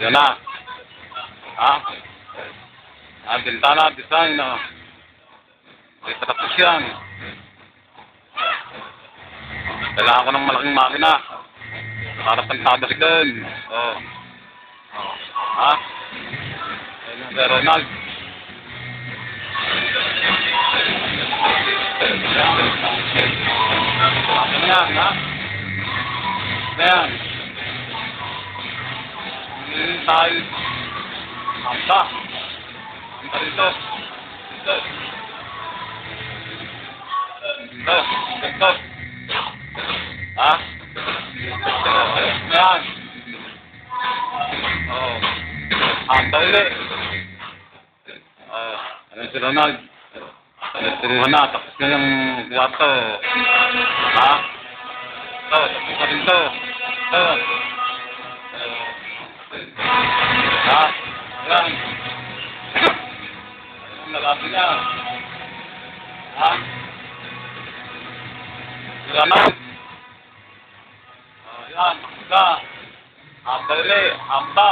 Yan na. Ha? Ah, bintana, design, no. May tapos yan. Kailangan ko ng malaking makina. Para pantado si doon. Oh. Ha? Kay Ronald. Ano yan, ha? Ano tayo. Hamba. Hamba dito. Dito. Dito. Dito. Ha? Ano yan? Oh. Hamba ulit. Oh. Ano si Ronald? Turuhan na. Tapos na yung kwarto. Ha? Ito. Tapos na rin to. Ito. Ha? Yan. Anong nagabi niya? Ha? Ronald. Yan. Isa. Hamba ulit. Hamba.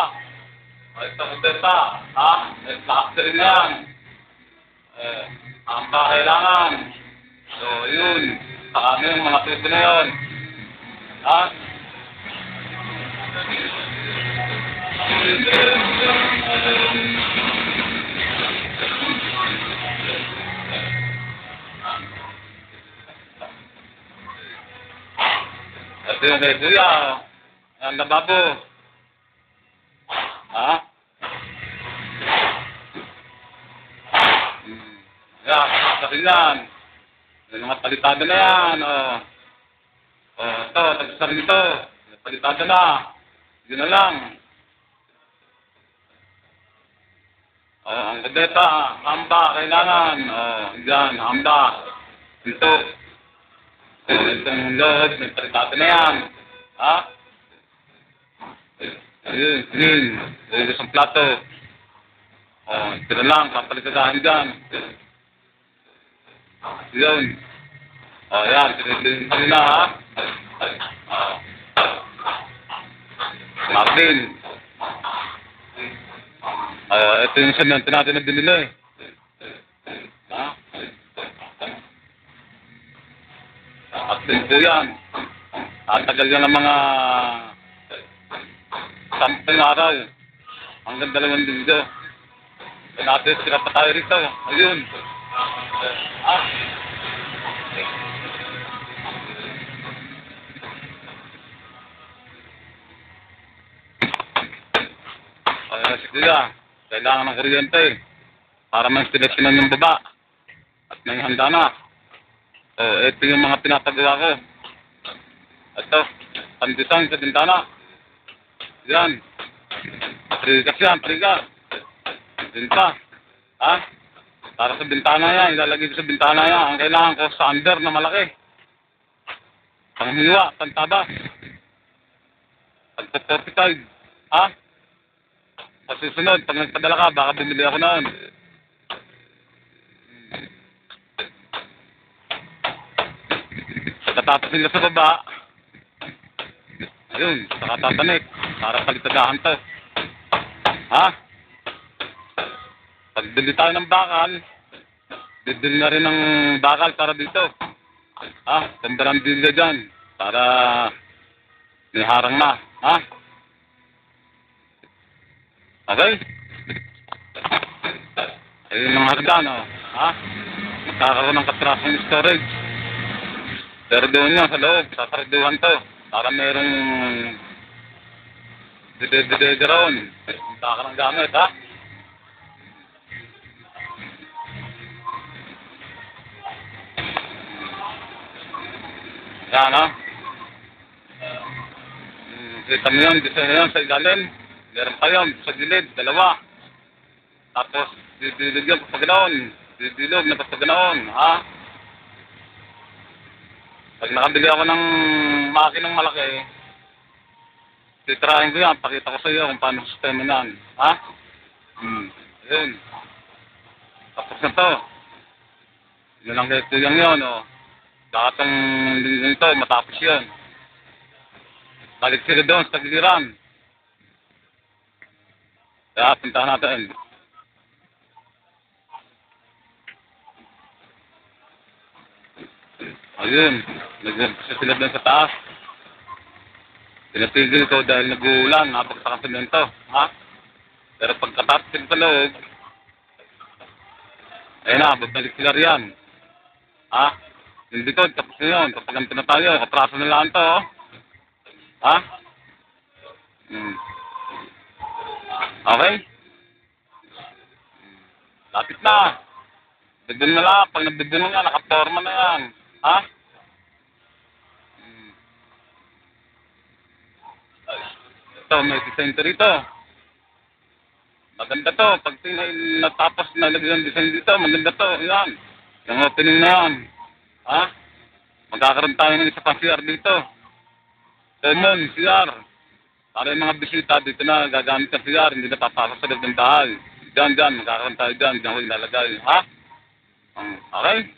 O, ito kuteta. Ha? Plaster na yan. Eh, hamba kailangan. So, yun. Sa kami yung mga tuto na yun. Ha? Ito yung kay Kuya. Ang lababo. Ha? Yan, kasi yan. Yung mga na yan. Oh. Oh, ito, tagsa rin ito. Palitado na. Yun lang. Oh, ang kadeta, hamba, kailangan. Oh, yan, hamba. Ito. Oh, itong load, may palitado na yan. Ha? Ayun, yun. Ayun, isang plato. Oh, ito na lang, papalitadahan dyan. Yun. Oh, yan, kami na, ha? Oh. Martin. Uh, ito yung semento natin na binili. Ha? At ito yan. Ang tagal yan ng mga sampung araw. Hanggang dalawang linggo. Natin sila pa tayo rito. Ayun. Ah. Ay, si Kuya, kailangan ng kuryente para ma-installation yung baba. At may handa na. So, ito yung mga pinapagawa ko. Ito, pandesign sa bintana. Yan. Trigas yan, trigas. Binta. Ha? Para sa bintana yan, ilalagay sa bintana yan. Ang kailangan ko sa under na malaki. Panghiwa, pantabas. Pagpaportified. Ha? Sa susunod, pag nagpadala ka, baka bumili ako noon. Pagkatapos nila sa baba, ayun, saka tatanik, para palitadahan to. Ha? Pag bili tayo ng bakal, bibili na rin ng bakal para dito. Ha? Ganda ng bili dyan, para may harang na. Ha? Okay? Ayun ang harga, no? Ha? Magkakaroon ng katrasong storage. Doon yun, sa loob, sasaradduhan to. Para merong dide-dide-dide-ron. Punta ka ng gamit, ha? Yan, ha? Hmm, Kita mo yun, dito yun, sa ilalim. Meron pa yun, sa gilid, dalawa. Tapos, didilog yun, pag ganoon. Didilog na pag ganoon, ha? Pag nakabili ako ng makinang malaki, titrahin ko yan, pakita ko sa iyo kung paano sistema yan. Ha? Hmm. Ayun. Tapos na to. Yun lang kayo yung yun, oh. Lahat ng nito, matapos yun. Balik sila doon sa giliran. Kaya puntahan natin. Ayun, nag-umpisa sila doon sa taas. Pinatigil ko dahil nag-uulan, napagsakan semento, ha? Pero pagkatapos sa loob, ayun na, babalik sila riyan. Ha? Hindi ko, tapos na yun, papaganto na tayo, katraso na lang to, oh. Ha? Hmm. Okay? Lapit na. Bigyan na lang. Pag nabigyan mo nga, nakaporma na yan. Ha? Hmm. Ito, may center rito. Maganda to. Pag natapos na lagyan design dito, maganda to. Yan. Yung opening na yan. Ha? Magkakaroon tayo ng isa pang CR dito. Ganun, CR. Para yung mga bisita dito na gagamit ng CR, hindi na papasok sa loob ng bahay. Diyan, diyan, magkakaroon tayo diyan, diyan ko ilalagay. Ha? Um, okay?